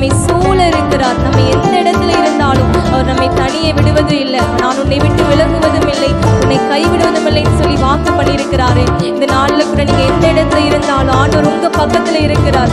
நம்மை சூழ இருக்கிறார். நம்ம எந்த இடத்துல இருந்தாலும் அவர் நம்மை தனியே விடுவது இல்லை. நான் உன்னை விட்டு விலகுவதும் இல்லை. உன்னை கைவிடுவதும் இல்லைன்னு சொல்லி வாக்கு பண்ணியிருக்கிறாரு. இந்த நாளில் கூட நீங்கள் எந்த இடத்துல இருந்தாலும் ஆண்டவர் உங்கள் பக்கத்தில் இருக்கிறார்.